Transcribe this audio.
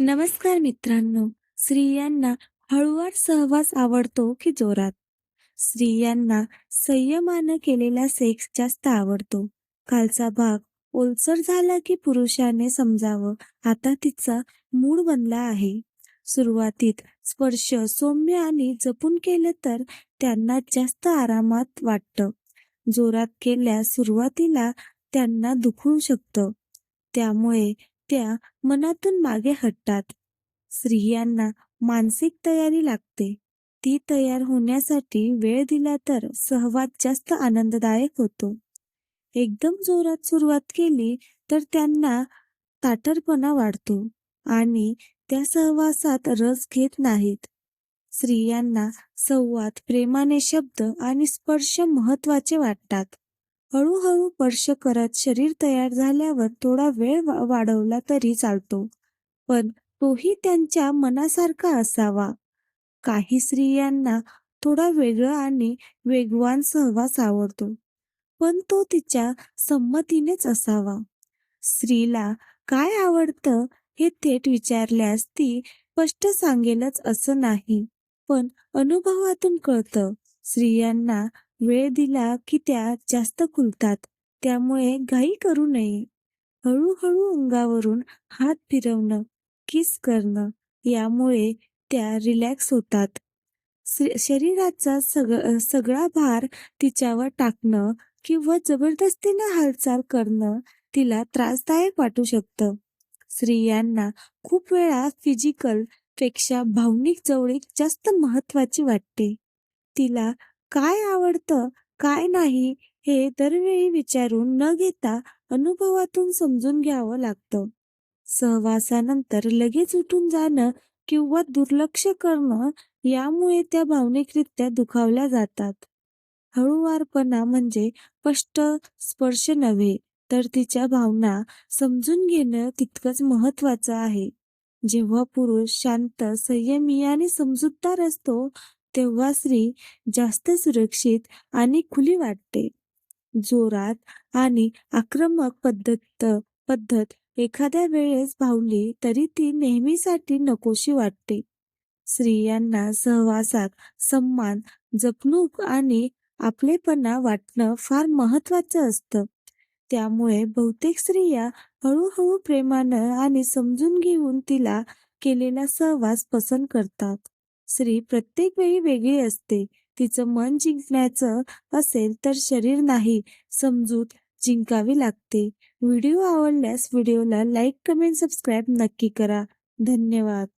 नमस्कार मित्रांनो. स्त्रियांना हळूवार सहवास आवडतो की जोरात? स्त्रियांना संयमानं केलेला सेक्स जास्त आवडतो. कालचा भाग ओलसर झाला की पुरुषाने समजावं. आता तिचा मूड बनला आहे. सुरुवातीत स्पर्श सौम्य आणि जपून केलं तर त्यांना जास्त आरामात वाटतं. जोरात केल्यास सुरुवातीला त्यांना दुखू शकतं. त्यामुळे त्या मनातून मागे हटतात. स्त्रियांना मानसिक तयारी लागते. ती तयार होण्यासाठी वेळ दिला तर सहवास जास्त आनंददायक होतो. एकदम जोरात सुरुवात केली तर त्यांना ताटरपणा वाढतो आणि त्या सहवासात रस घेत नाहीत. स्त्रियांना संवाद प्रेमाने शब्द आणि स्पर्श महत्त्वाचे वाटतात. हळूहळू स्पर्श करत शरीर तयार झाल्यावर थोडा वेळ वाढवला तरी चालतो. पण तोही त्यांच्या मनासारखा असावा. काही स्त्रियांना थोडा वेगळा आणि वेगवान सहवास आवडतो पण तो तिच्या संमतीनेच असावा. स्त्रीला काय आवडतं हे थेट विचारल्यास ती स्पष्ट सांगेलच असं नाही पण अनुभवातून कळतं. स्त्रियांना वेळ दिला की त्या जास्त खुलतात. त्यामुळे घाई करू नये. हळूहळू अंगावरून हात फिरवणं किस करणं यामुळे त्या रिलॅक्स होतात. शरीराचा सग सगळा भार तिच्यावर टाकणं किंवा जबरदस्तीनं हालचाल करणं तिला त्रासदायक वाटू शकतं. स्त्रियांना खूप वेळा फिजिकलपेक्षा भावनिक जवळीक जास्त महत्वाची वाटते. तिला काय आवडतं काय नाही हे दरवेळी विचारून न घेता अनुभवातून समजून घ्यावं लागतं. सहवासानंतर लगेच उठून जाणं किंवा दुर्लक्ष करणं यामुळे त्या भावनिकरित्या दुखावल्या जातात. हळूवारपणा म्हणजे स्पष्ट स्पर्श नव्हे तर तिच्या भावना समजून घेणं तितकंच महत्वाचं आहे. जेव्हा पुरुष शांत संयमी आणि समजूतदार असतो तेव्हा स्त्री जास्त सुरक्षित आणि खुली वाटते. जोरात आणि आक्रमक पद्धत पद्धत एखाद्या वेळेस भावली तरी ती नेहमीसाठी नकोशी वाटते. स्त्रियांना सहवासात सम्मान जपणूक आणि आपलेपणा वाटणं फार महत्वाचं असतं. त्यामुळे बहुतेक स्त्रिया हळूहळू प्रेमानं आणि समजून घेऊन तिला केलेला सहवास पसंत करतात. स्त्री प्रत्येक वेळी वेगळी असते. तिचं मन जिंकण्याचं असेल तर शरीर नाही समजूत जिंकावी लागते. व्हिडिओ आवडल्यास व्हिडिओला लाईक कमेंट सबस्क्राईब नक्की करा. धन्यवाद.